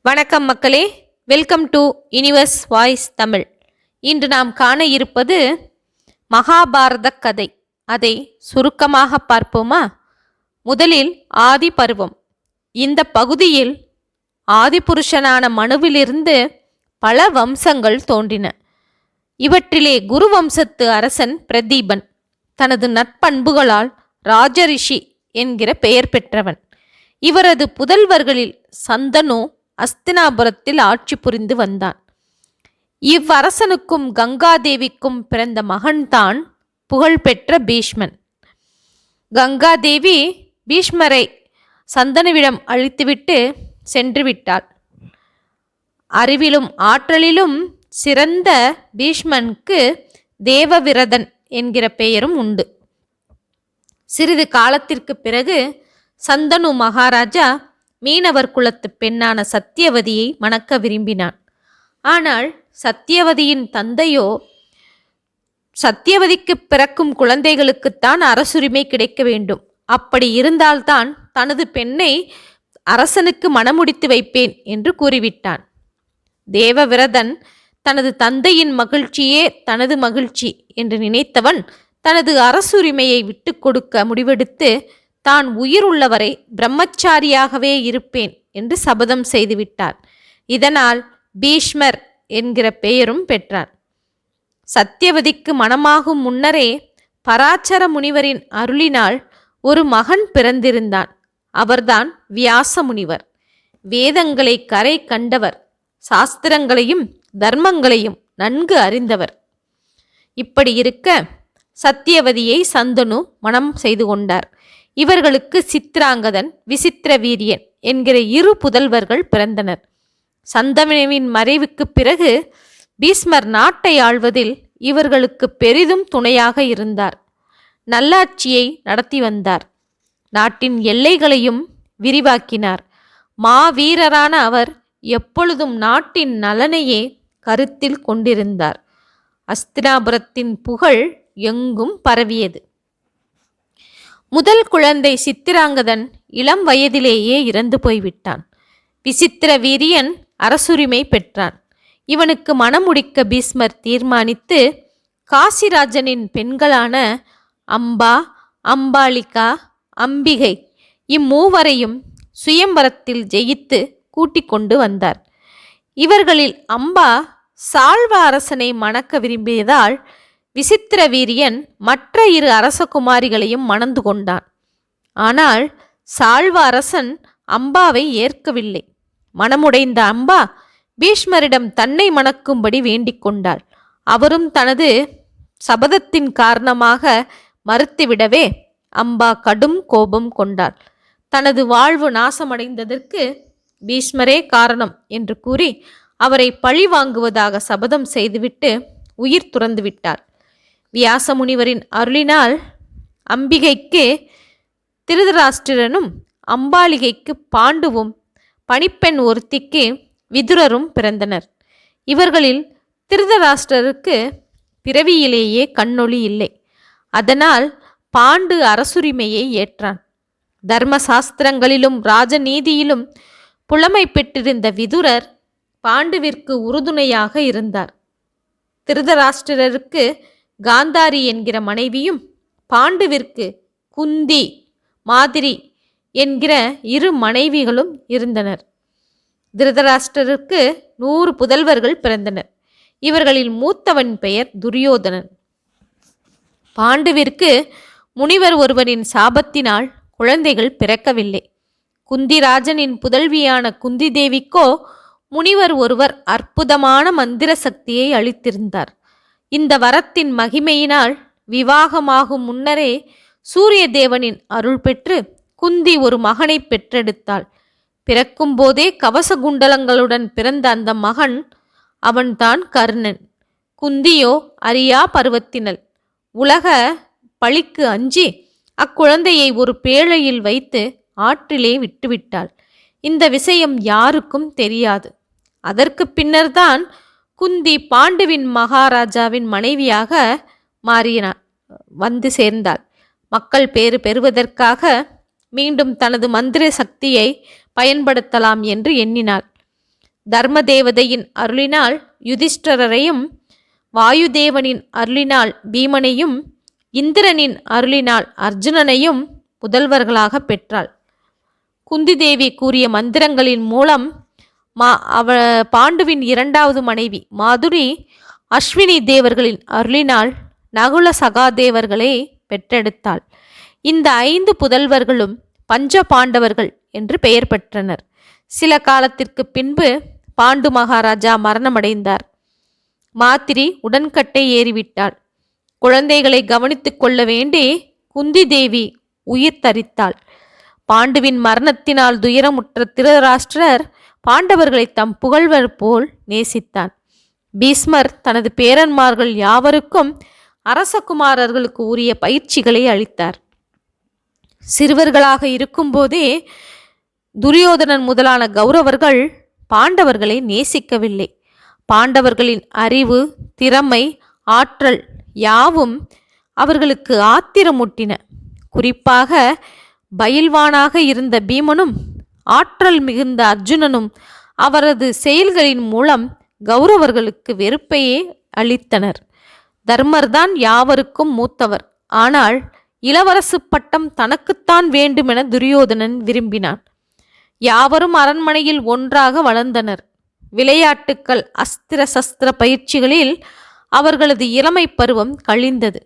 வணக்கம் மக்களே. Welcome to Universe Voice Tamil இன்று நாம் காண இருப்பது மகாபாரத கதை. அதை சுருக்கமாக பார்ப்போமா? முதலில் ஆதி பருவம். இந்த பகுதியில் ஆதிபுருஷனான மனுவிலிருந்து பல வம்சங்கள் தோன்றின. இவற்றிலே குரு வம்சத்து அரசன் பிரதீபன். தனது நற்பண்புகளால் ராஜரிஷி என்கிற பெயர் பெற்றவன். இவரது புதல்வர்களில் சந்தனு அஸ்தினாபுரத்தில் ஆட்சி புரிந்து வந்தான். இவ்வரசனுக்கும் கங்காதேவிக்கும் பிறந்த மகன்தான் புகழ்பெற்ற பீஷ்மன். கங்காதேவி பீஷ்மரை சந்தனுவிடம் அழித்துவிட்டு சென்று விட்டாள் அறிவிலும் ஆற்றலிலும் சிறந்த பீஷ்மனுக்கு தேவவிரதன் என்கிற பெயரும் உண்டு. சிறிது காலத்திற்கு பிறகு சந்தனு மகாராஜா மீனவர் குலத்து பெண்ணான சத்தியவதியை மணக்க விரும்பினான். ஆனால் சத்தியவதியின் தந்தையோ சத்தியவதிக்கு பிறக்கும் குழந்தைகளுக்குத்தான் அரசுரிமை கிடைக்க வேண்டும். அப்படி இருந்தால்தான் தனது பெண்ணை அரசனுக்கு மணமுடித்து வைப்பேன் என்று கூறிவிட்டான். தேவவிரதன் தனது தந்தையின் மகிழ்ச்சியே தனது மகிழ்ச்சி என்று நினைத்தவன் தனது அரசுரிமையை விட்டு கொடுக்க முடிவெடுத்து தான் உயிர் உள்ளவரை பிரம்மச்சாரியாகவே இருப்பேன் என்று சபதம் செய்துவிட்டார். இதனால் பீஷ்மர் என்கிற பெயரும் பெற்றார். சத்தியவதிக்கு மனமாகும் முன்னரே பராச்சர முனிவரின் அருளினால் ஒரு மகன் பிறந்திருந்தான். அவர்தான் வியாச முனிவர். வேதங்களை கரை கண்டவர். சாஸ்திரங்களையும் தர்மங்களையும் நன்கு அறிந்தவர். இப்படி இருக்க சத்தியவதியை சந்தனு மனம் செய்து கொண்டார். இவர்களுக்கு சித்ராங்கதன் விசித்திர வீரியன் என்கிற இரு புதல்வர்கள் பிறந்தனர். சந்தமனவின் மறைவுக்கு பிறகு பீஸ்மர் நாட்டை ஆள்வதில் இவர்களுக்கு பெரிதும் துணையாக இருந்தார். நல்லாட்சியை நடத்தி வந்தார். நாட்டின் எல்லைகளையும் விரிவாக்கினார். மாவீரரான அவர் எப்பொழுதும் நாட்டின் நலனையே கருத்தில் கொண்டிருந்தார். அஸ்தினாபுரத்தின் புகழ் எங்கும் பரவியது. முதல் குழந்தை சித்திராங்கதன் இளம் வயதிலேயே இறந்து போய்விட்டான். விசித்திர வீரியன் அரசுரிமை பெற்றான். இவனுக்கு மணமுடிக்க பீஸ்மர் தீர்மானித்து காசிராஜனின் பெண்களான அம்பா அம்பாலிகா அம்பிகை இம்மூவரையும் சுயம்பரத்தில் ஜெயித்து கூட்டிக் கொண்டு வந்தார். இவர்களில் அம்பா சாழ்வ அரசனை மணக்க விரும்பியதால் விசித்திர வீரியன் மற்ற இரு அரசகுமாரிகளையும் மணந்து கொண்டான். ஆனால் சாழ்வ அரசன் அம்பாவை ஏற்கவில்லை. மனமுடைந்த அம்பா பீஷ்மரிடம் தன்னை மணக்கும்படி வேண்டிக் கொண்டாள். அவரும் தனது சபதத்தின் காரணமாக மறுத்துவிடவே அம்பா கடும் கோபம் கொண்டாள். தனது வாழ்வு நாசமடைந்ததற்கு பீஷ்மரே காரணம் என்று கூறி அவரை பழி வாங்குவதாக சபதம் செய்துவிட்டு உயிர் துறந்து விட்டார். வியாசமுனிவரின் அருளினால் அம்பிகைக்கு திருதராஷ்டிரனும் அம்பாலிகைக்கு பாண்டுவும் பணிப்பெண் ஒருத்திக்கு விதுரரும் பிறந்தனர். இவர்களில் திருதராஷ்டிரருக்கு பிறவியிலேயே கண்ணொளி இல்லை. அதனால் பாண்டு அரசுரிமையை ஏற்றான். தர்ம சாஸ்திரங்களிலும் ராஜநீதியிலும் புலமை பெற்றிருந்த விதுரர் பாண்டுவிற்கு உறுதுணையாக இருந்தார். திருதராஷ்டிரருக்கு காந்தாரி என்கிற மனைவியும் பாண்டுவிற்கு குந்தி மாதிரி என்கிற இரு மனைவிகளும் இருந்தனர். திருதராஷ்டருக்கு நூறு புதல்வர்கள் பிறந்தனர். இவர்களில் மூத்தவன் பெயர் துரியோதனன். பாண்டுவிற்கு முனிவர் ஒருவரின் சாபத்தினால் குழந்தைகள் பிறக்கவில்லை. குந்திராஜனின் புதல்வியான குந்தி தேவிக்கோ முனிவர் ஒருவர் அற்புதமான மந்திர சக்தியை அளித்திருந்தார். இந்த வரத்தின் மகிமையினால் விவாகமாகும் முன்னரே சூரிய தேவனின் அருள் பெற்று குந்தி ஒரு மகனை பெற்றெடுத்தாள். பிறக்கும்போதே கவச குண்டலங்களுடன் பிறந்த அந்த மகன் அவன்தான் கர்ணன். குந்தியோ அரியா பருவத்தினள். உலக பழிக்கு அஞ்சி அக்குழந்தையை ஒரு பேழையில் வைத்து ஆற்றிலே விட்டுவிட்டாள். இந்த விஷயம் யாருக்கும் தெரியாது. அதற்கு பின்னர்தான் குந்தி பாண்டுவின் மகாராஜாவின் மனைவியாக மாறினார் வந்து சேர்ந்தாள். மக்கள் பேறு பெறுவதற்காக மீண்டும் தனது மந்திர சக்தியை பயன்படுத்தலாம் என்று எண்ணினாள். தர்மதேவதையின் அருளினால் யுதிஷ்டரரையும் வாயுதேவனின் அருளினால் பீமனையும் இந்திரனின் அருளினால் அர்ஜுனனையும் புதல்வர்களாக பெற்றாள். குந்தி தேவி கூறிய மந்திரங்களின் மூலம் மா அவ பாண்டுவின் இரண்டாவது மனைவி மாதுரி அஸ்வினி தேவர்களின் அருளினால் நகுல சகாதேவர்களை பெற்றெடுத்தாள். இந்த ஐந்து புதல்வர்களும் பஞ்ச பாண்டவர்கள் என்று பெயர் பெற்றனர். சில காலத்திற்கு பின்பு பாண்டு மகாராஜா மரணமடைந்தார். மாத்திரி உடன்கட்டை ஏறிவிட்டாள். குழந்தைகளை கவனித்துக் கொள்ள வேண்டி குந்தி தேவி உயிர் தரித்தாள். பாண்டுவின் மரணத்தினால் துயரமுற்ற திருதராஷ்டிரர் பாண்டவர்களை தம் புகழ்வர் போல் நேசித்தான் பீஸ்மர் தனது பேரன்மார்கள் யாவருக்கும் அரசகுமாரர்களுக்கு உரிய பயிற்சிகளை அளித்தார். சிறுவர்களாக இருக்கும்போதே துரியோதனன் முதலான கௌரவர்கள் பாண்டவர்களை நேசிக்கவில்லை. பாண்டவர்களின் அறிவு திறமை ஆற்றல் யாவும் அவர்களுக்கு ஆத்திரமூட்டின. குறிப்பாக பயில்வானாக இருந்த பீமனும் ஆற்றல் மிகுந்த அர்ஜுனனும் அவரது செயல்களின் மூலம் கௌரவர்களுக்கு வெறுப்பையே அளித்தனர். தர்மர்தான் யாவருக்கும் மூத்தவர். ஆனால் இளவரசு பட்டம் தனக்குத்தான் வேண்டுமென துரியோதனன் விரும்பினான். யாவரும் அரண்மனையில் ஒன்றாக வளர்ந்தனர். விளையாட்டுக்கள் அஸ்திர சஸ்திர பயிற்சிகளில் அவர்களது இளமை பருவம் கழிந்தது.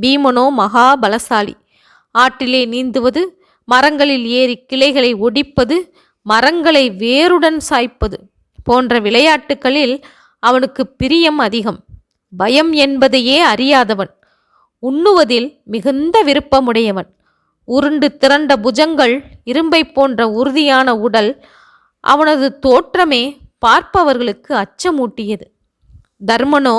பீமனோ மகா பலசாலி. ஆற்றிலே நீந்துவது மரங்களில் ஏறி கிளைகளை ஒடிப்பது மரங்களை வேருடன் சாய்ப்பது போன்ற விளையாட்டுகளில் அவனுக்கு பிரியம் அதிகம். பயம் என்பதையே அறியாதவன் உண்ணுவதில் மிகுந்த விருப்பமுடையவன். உருண்டு திரண்ட புஜங்கள் இரும்பை போன்ற உறுதியான உடல் அவனது தோற்றமே பார்ப்பவர்களுக்கு அச்சமூட்டியது. தர்மனோ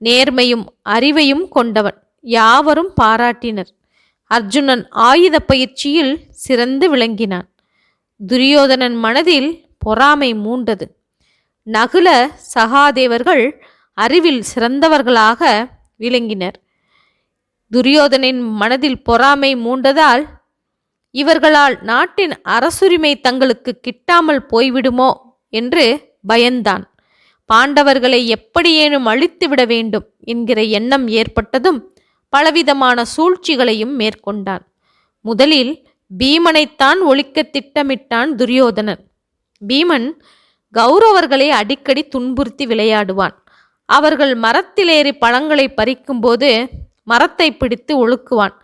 நேர்மையும் அறிவையும் கொண்டவன் யாவரும் பாராட்டினர். அர்ஜுனன் ஆயுத பயிற்சியில் சிறந்து விளங்கினான். துரியோதனன் மனதில் பொறாமை மூண்டது. நகுல சகாதேவர்கள் அறிவில் சிறந்தவர்களாக விளங்கினர். துரியோதனின் மனதில் பொறாமை மூண்டதால் இவர்களால் நாட்டின் அரசுரிமை தங்களுக்கு கிட்டாமல் போய்விடுமோ என்று பயந்தான். பாண்டவர்களை எப்படியேனும் அழித்துவிட வேண்டும் என்கிற எண்ணம் ஏற்பட்டதும் பலவிதமான சூழ்ச்சிகளையும் மேற்கொண்டான். முதலில் பீமனைத்தான் ஒழிக்க திட்டமிட்டான் துரியோதனன். பீமன் கௌரவர்களை அடிக்கடி துன்புறுத்தி விளையாடுவான். அவர்கள் மரத்திலேறி பழங்களை பறிக்கும்போது மரத்தை பிடித்து ஒழுக்குவான்.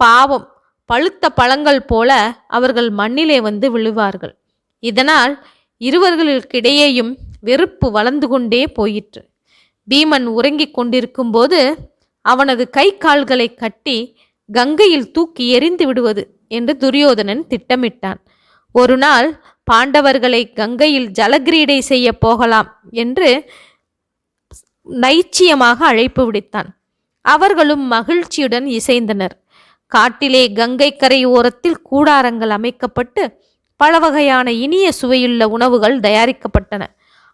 பாவம் பழுத்த பழங்கள் போல அவர்கள் மண்ணிலே வந்து விழுவார்கள். இதனால் இருவர்களுக்கிடையேயும் வெறுப்பு வளர்ந்து கொண்டே போயிற்று. பீமன் உறங்கிக் கொண்டிருக்கும்போது அவனது கை கால்களை கட்டி கங்கையில் தூக்கி எறிந்து விடுவது என்று துரியோதனன் திட்டமிட்டான். ஒரு நாள் பாண்டவர்களை கங்கையில் ஜலகிரீடை செய்ய போகலாம் என்று நைச்சியமாக அழைப்பு விடுத்தான். அவர்களும் மகிழ்ச்சியுடன் இசைந்தனர். காட்டிலே கங்கை கரை ஓரத்தில் கூடாரங்கள் அமைக்கப்பட்டு பல வகையான இனிய சுவையுள்ள உணவுகள் தயாரிக்கப்பட்டன.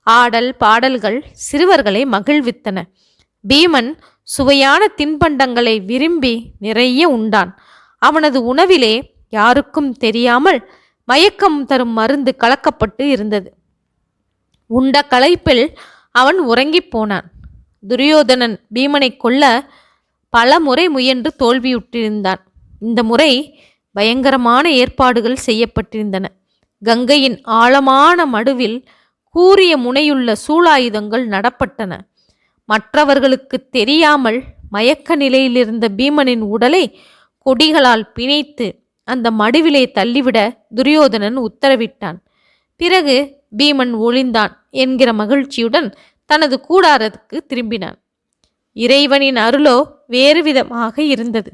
ஆடல் பாடல்கள் சிறுவர்களை மகிழ்வித்தன. பீமன் சுவையான தின்பண்டங்களை விரும்பி நிறைய உண்டான். அவனது உணவிலே யாருக்கும் தெரியாமல் மயக்கம் தரும் மருந்து கலக்கப்பட்டு இருந்தது. உண்ட களைப்பில் அவன் உறங்கிப் போனான். துரியோதனன் பீமனை கொல்ல பல முறை முயன்று தோல்வியுற்றிருந்தான். இந்த முறை பயங்கரமான ஏற்பாடுகள் செய்யப்பட்டிருந்தன. கங்கையின் ஆழமான மடுவில் கூரிய முனையுள்ள சூளாயுதங்கள் நடப்பட்டன. மற்றவர்களுக்கு தெரியாமல் மயக்க நிலையிலிருந்த பீமனின் உடலை கொடிகளால் பிணைத்து அந்த மடுவிலே தள்ளிவிட துரியோதனன் உத்தரவிட்டான். பிறகு பீமன் ஒளிந்தான் என்கிற மகிழ்ச்சியுடன் தனது கூடாரத்துக்கு திரும்பினான். இறைவனின் அருளோ வேறு விதமாக இருந்தது.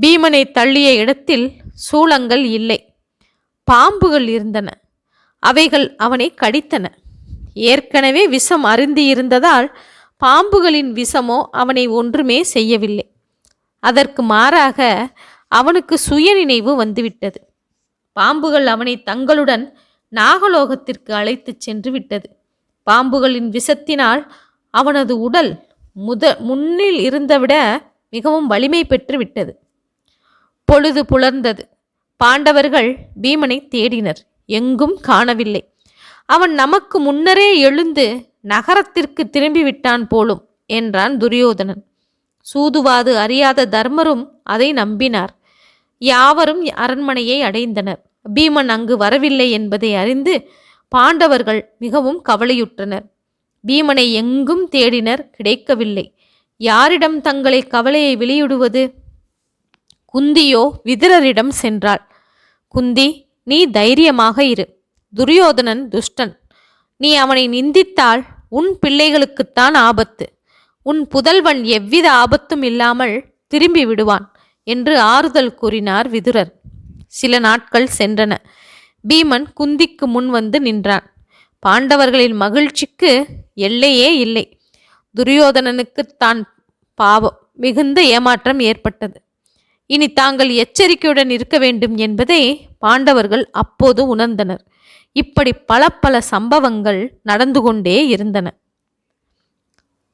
பீமனை தள்ளிய இடத்தில் சூளங்கள் இல்லை. பாம்புகள் இருந்தன. அவைகள் அவனை கடித்தன. ஏற்கனவே விஷம் அருந்தியிருந்ததால் பாம்புகளின் விஷமோ அவனை ஒன்றுமே செய்யவில்லை. அதற்கு மாறாக அவனுக்கு சுயநினைவு வந்துவிட்டது. பாம்புகள் அவனை தங்களுடன் நாகலோகத்திற்கு அழைத்துச் சென்று விட்டது. பாம்புகளின் விஷத்தினால் அவனது உடல் முத முன்னில் இருந்தவிட மிகவும் வலிமை பெற்று விட்டது. பொழுது புலர்ந்தது. பாண்டவர்கள் பீமனை தேடினர். எங்கும் காணவில்லை. அவன் நமக்கு முன்னரே எழுந்து நகரத்திற்கு திரும்பிவிட்டான் போலும் என்றான் துரியோதனன். சூதுவாது அறியாத தர்மரும் அதை நம்பினார். யாவரும் அரண்மனையை அடைந்தனர். பீமன் அங்கு வரவில்லை என்பதை அறிந்து பாண்டவர்கள் மிகவும் கவலையுற்றனர். பீமனை எங்கும் தேடினர் கிடைக்கவில்லை. யாரிடம் தங்களை கவலையை வெளியிடுவது? குந்தியோ விதரரிடம் சென்றாள். குந்தி நீ தைரியமாக இரு. துரியோதனன் துஷ்டன். நீ அவனை நிந்தித்தால் உன் பிள்ளைகளுக்குத்தான் ஆபத்து. உன் புதல்வன் எவ்வித ஆபத்தும் இல்லாமல் திரும்பி விடுவான் என்று ஆறுதல் கூறினார் விதுரர். சில நாட்கள் சென்றன. பீமன் குந்திக்கு முன் வந்து நின்றான். பாண்டவர்களின் மகிழ்ச்சிக்கு எல்லையே இல்லை. துரியோதனனுக்கு தான் பாவம் மிகுந்த ஏமாற்றம் ஏற்பட்டது. இனி தாங்கள் எச்சரிக்கையுடன் இருக்க வேண்டும் என்பதை பாண்டவர்கள் அப்போது உணர்ந்தனர். இப்படி பல பல சம்பவங்கள் நடந்து கொண்டே இருந்தன.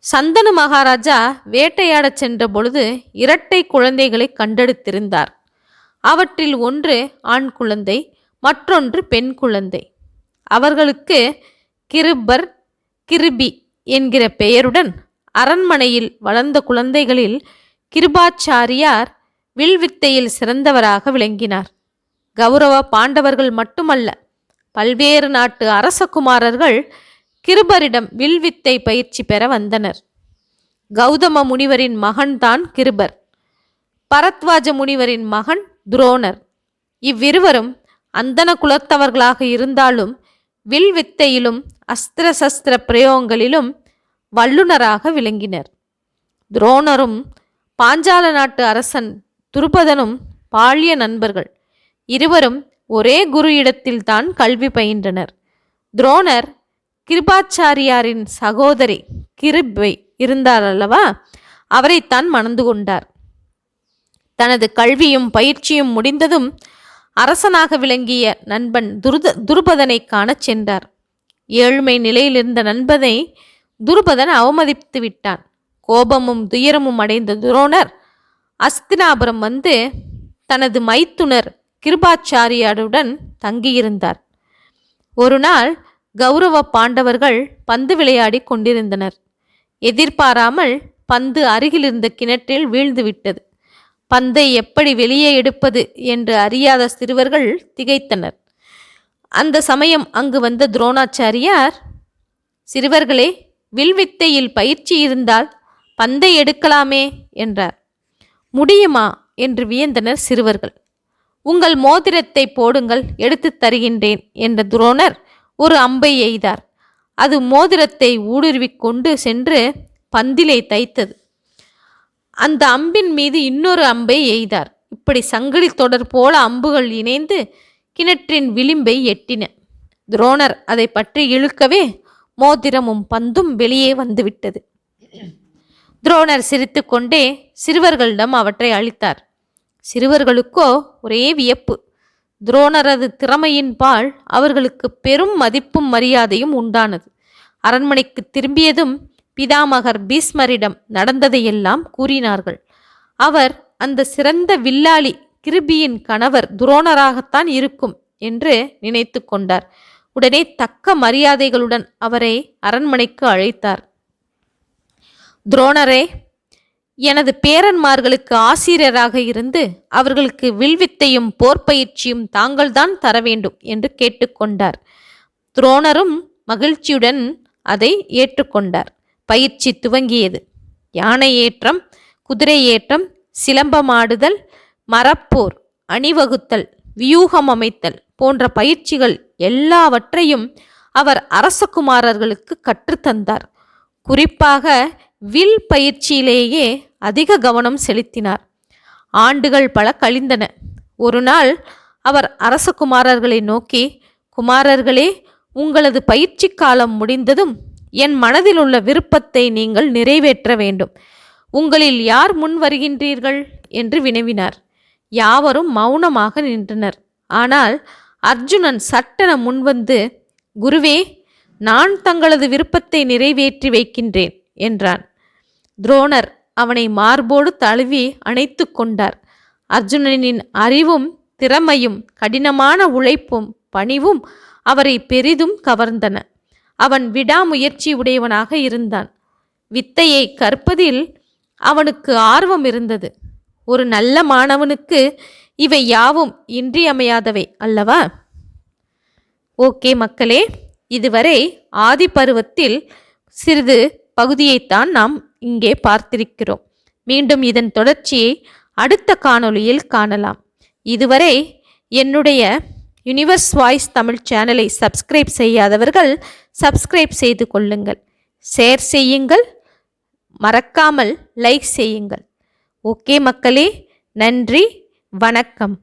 சந்தனு மகாராஜா வேட்டையாடச் சென்ற பொழுது இரட்டை குழந்தைகளை கண்டெடுத்திருந்தார். அவற்றில் ஒன்று ஆண் குழந்தை மற்றொன்று பெண் குழந்தை. அவர்களுக்கு கிருபர் கிருபி என்கிற பெயருடன் அரண்மனையில் வளர்ந்த குழந்தைகளில் கிருபாச்சாரியார் வில்வித்தையில் சிறந்தவராக விளங்கினார். கௌரவ பாண்டவர்கள் மட்டுமல்ல பல்வேறு நாட்டு அரசகுமாரர்கள் கிருபரிடம் வில்வித்தை பயிற்சி பெற வந்தனர். கௌதம முனிவரின் மகன்தான் கிருபர். பரத்வாஜ முனிவரின் மகன் துரோணர். இவ்விருவரும் அந்தன குலத்தவர்களாக இருந்தாலும் வில்வித்தையிலும் அஸ்திர சஸ்திர பிரயோகங்களிலும் வல்லுனராக விளங்கினர். துரோணரும் பாஞ்சால நாட்டு அரசன் துருபதனும் பாலிய நண்பர்கள் இருவரும் ஒரே குரு இடத்தில்தான் கல்வி பயின்றனர். துரோணர் கிருபாச்சாரியாரின் சகோதரி கிருபை இருந்தார் அல்லவா? அவரைத்தான் மணந்து கொண்டார். தனது கல்வியும் பயிற்சியும் முடிந்ததும் அரசனாக விளங்கிய நண்பன் துருத துருபதனை காணச் சென்றார். ஏழ்மை நிலையில் இருந்த நண்பனை துருபதன் அவமதித்து விட்டான். கோபமும் துயரமும் அடைந்த துரோணர் அஸ்தினாபுரம் வந்து தனது மைத்துனர் கிருபாச்சாரியாருடன் தங்கியிருந்தார். ஒரு நாள் கௌரவ பாண்டவர்கள் பந்து விளையாடி கொண்டிருந்தனர். எதிர்பாராமல் பந்து அருகில் இருந்த கிணற்றில் வீழ்ந்து விட்டது. பந்தை எப்படி வெளியே எடுப்பது என்று அறியாத சிறுவர்கள் திகைத்தனர். அந்த சமயம் அங்கு வந்த துரோணாச்சாரியார் சிறுவர்களே வில்வித்தையில் பயிற்சி இருந்தால் பந்தை எடுக்கலாமே என்றார். முடியுமா? என்று வியந்தனர் சிறுவர்கள். உங்கள் மோதிரத்தை போடுங்கள் எடுத்துத் தருகின்றேன் என்ற துரோணர் ஒரு அம்பை எய்தார். அது மோதிரத்தை ஊடுருவிக் கொண்டு சென்று பந்திலே தைத்தது. அந்த அம்பின் மீது இன்னொரு அம்பை எய்தார். இப்படி சங்கிலி தொடர் போல அம்புகள் இணைந்து கிணற்றின் விளிம்பை எட்டின. துரோணர் அதை பற்றி இழுக்கவே மோதிரமும் பந்தும் வெளியே வந்துவிட்டது. துரோணர் சிரித்துக்கொண்டே சிறுவர்களிடம் அவற்றை அளித்தார். சிறுவர்களுக்கோ ஒரே வியப்பு. துரோணரது திறமையின் பால் அவர்களுக்கு பெரும் மதிப்பும் மரியாதையும் உண்டானது. அரண்மனைக்கு திரும்பியதும் பிதாமகர் பீஸ்மரிடம் நடந்ததையெல்லாம் கூறினார்கள். அவர் அந்த சிறந்த வில்லாளி கிருபியின் கணவர் துரோணராகத்தான் இருக்கும் என்று நினைத்து கொண்டார். உடனே தக்க மரியாதைகளுடன் அவரை அரண்மனைக்கு அழைத்தார். துரோணரே எனது பேரன்மார்களுக்கு ஆசிரியராக இருந்து அவர்களுக்கு வில்வித்தையும் போர்ப்பயிற்சியும் தாங்கள்தான் தர வேண்டும் என்று கேட்டுக்கொண்டார். துரோணரும் மகிழ்ச்சியுடன் அதை ஏற்றுக்கொண்டார். பயிற்சி துவங்கியது. யானை ஏற்றம் குதிரை ஏற்றம் சிலம்பமாடுதல் மரப்போர் அணிவகுத்தல் வியூகம் அமைத்தல் போன்ற பயிற்சிகள் எல்லாவற்றையும் அவர் அரசகுமாரர்களுக்கு கற்றுத்தந்தார். குறிப்பாக வில் பயிற்சியிலேயே அதிக கவனம் செலுத்தினார். ஆண்டுகள் பல கழிந்தன. ஒரு நாள் அவர் குமாரர்களை நோக்கி குமாரர்களே உங்களது பயிற்சி காலம் முடிந்ததும் என் மனதில் உள்ள விருப்பத்தை நீங்கள் நிறைவேற்ற வேண்டும். உங்களில் யார் முன் வருகின்றீர்கள்? என்று வினவினார். யாவரும் மௌனமாக நின்றனர். ஆனால் அர்ஜுனன் சட்டென முன்வந்து குருவே நான் தங்களது விருப்பத்தை நிறைவேற்றி வைக்கின்றேன் என்றான். துரோணர் அவனை மார்போடு தழுவி அணைத்து கொண்டார். அர்ஜுனனின் அறிவும் திறமையும் கடினமான உழைப்பும் பணிவும் அவரை பெரிதும் கவர்ந்தன. அவன் விடாமுயற்சி உடையவனாக இருந்தான். வித்தையை கற்பதில் அவனுக்கு ஆர்வம் இருந்தது. ஒரு நல்ல மாணவனுக்கு இவை யாவும் இன்றியமையாதவை அல்லவா? ஓகே மக்களே இதுவரை ஆதிபருவத்தில் சிறிது பகுதியைத்தான் நாம் இங்கே பார்த்திருக்கிறோம். மீண்டும் இதன் தொடர்ச்சியை அடுத்த காணொளியில் காணலாம். இதுவரை என்னுடைய யுனிவர்ஸ் வாய்ஸ் தமிழ் சேனலை சப்ஸ்கிரைப் செய்யாதவர்கள் சப்ஸ்கிரைப் செய்து கொள்ளுங்கள். ஷேர் செய்யுங்கள். மறக்காமல் லைக் செய்யுங்கள். ஓகே மக்களே நன்றி வணக்கம்.